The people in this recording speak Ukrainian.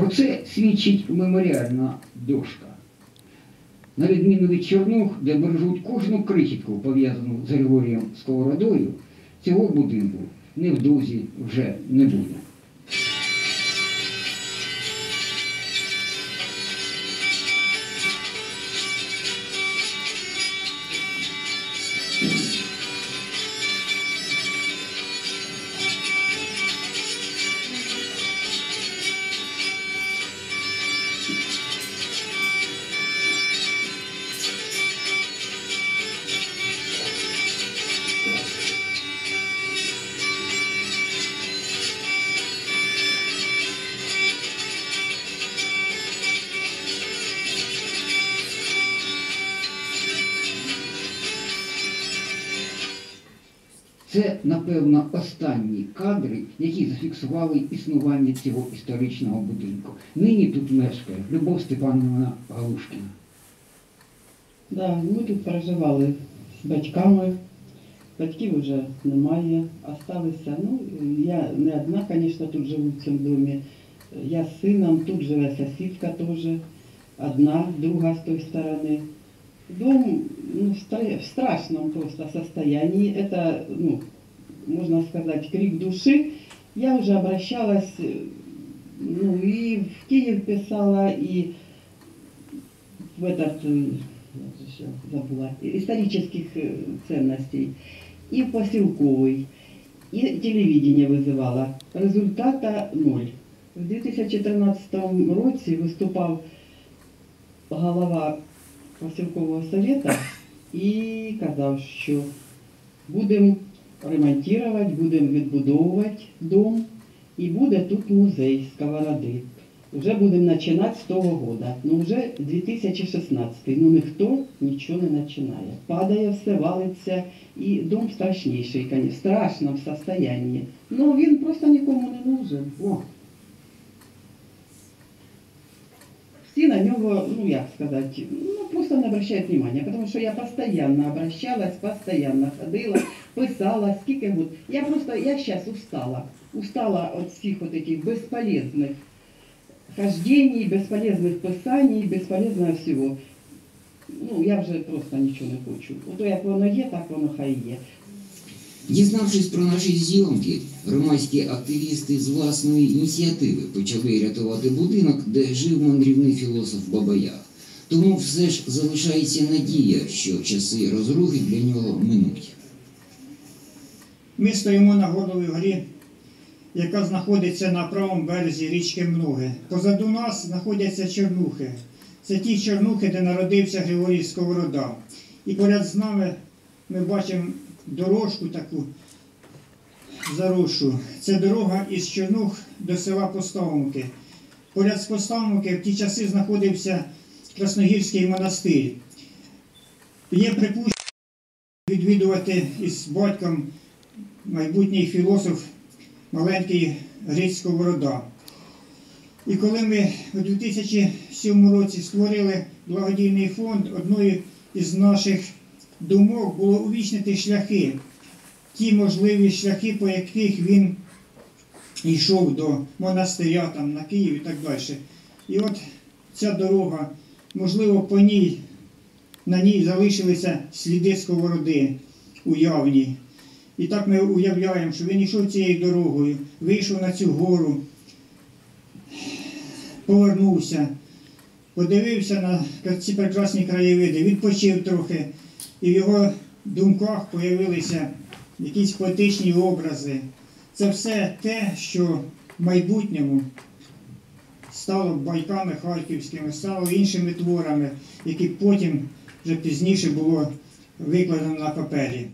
Про це свідчить меморіальна дошка. На відміну від Чорнух, де бережуть кожну крихітку, пов'язану з Григорієм Сковородою, цього будинку невдовзі вже не буде. Це, напевно, останні кадри, які зафіксували існування цього історичного будинку. Нині тут мешкає Любов Степановна Галушкіна. Да, ми тут проживали з батьками. Батьків вже немає, осталися. Ну, я не одна, звісно, тут живу в цьому домі. Я з сином, тут живе сусідка теж, одна, друга з тої сторони. Дом ну, в стра- в страшном просто состоянии. Это, ну, можно сказать, крик души. Я уже обращалась, э, ну, и в Киев писала, и в этот, э, забыла, исторических э, ценностей, и Поселковый, и телевидение вызывала. Результата ноль. В 2014 році виступав голова Василькового совета і казав, що будемо ремонтувати, будемо відбудовувати дом, і буде тут музей сковороди. Вже будемо починати з того года. Ну вже 2016. Ну ніхто нічого не починає. Падає все, валиться, і дом страшніший, конечно, в страшному состоянии. Ну він просто нікому не нужен. О. Всі на нього, ну як сказати, ну просто не обращають внимания, тому що я постійно обращалась, постійно ходила, писала, скільки год. Я просто, я зараз устала. Устала від всіх от этих безполезних хождений, безполезних писаний, безполезного всього. Ну, я вже просто нічого не хочу. Ото як воно є, так воно хай є. Дізнавшись про наші зйомки, громадські активісти з власної ініціативи почали рятувати будинок, де жив мандрівний філософ Бабая. Тому все ж залишається надія, що часи розрухи для нього минуть. Ми стоїмо на горловій горі, яка знаходиться на правому березі річки Многе. Позаду нас знаходяться Чернухи. Це ті Чернухи, де народився Григорій Сковорода. І поряд з нами ми бачимо дорожку таку заросшу. Це дорога із Чернух до села Поставки. Поряд з Поставки в ті часи знаходився Красногірський монастир. Є припущення відвідувати із батьком майбутній філософ маленький Гриць Сковорода. І коли ми у 2007 році створили благодійний фонд, одною із наших думок було увічнити шляхи, ті можливі шляхи, по яких він йшов до монастиря там, на Київ і так далі. І от ця дорога, можливо, по ній, на ній залишилися сліди сковороди уявні. І так ми уявляємо, що він йшов цією дорогою, вийшов на цю гору, повернувся, подивився на ці прекрасні краєвиди, відпочив трохи, і в його думках з'явилися якісь поетичні образи. Це все те, що в майбутньому стало байками харківськими, стало іншими творами, які потім вже пізніше було викладено на папері.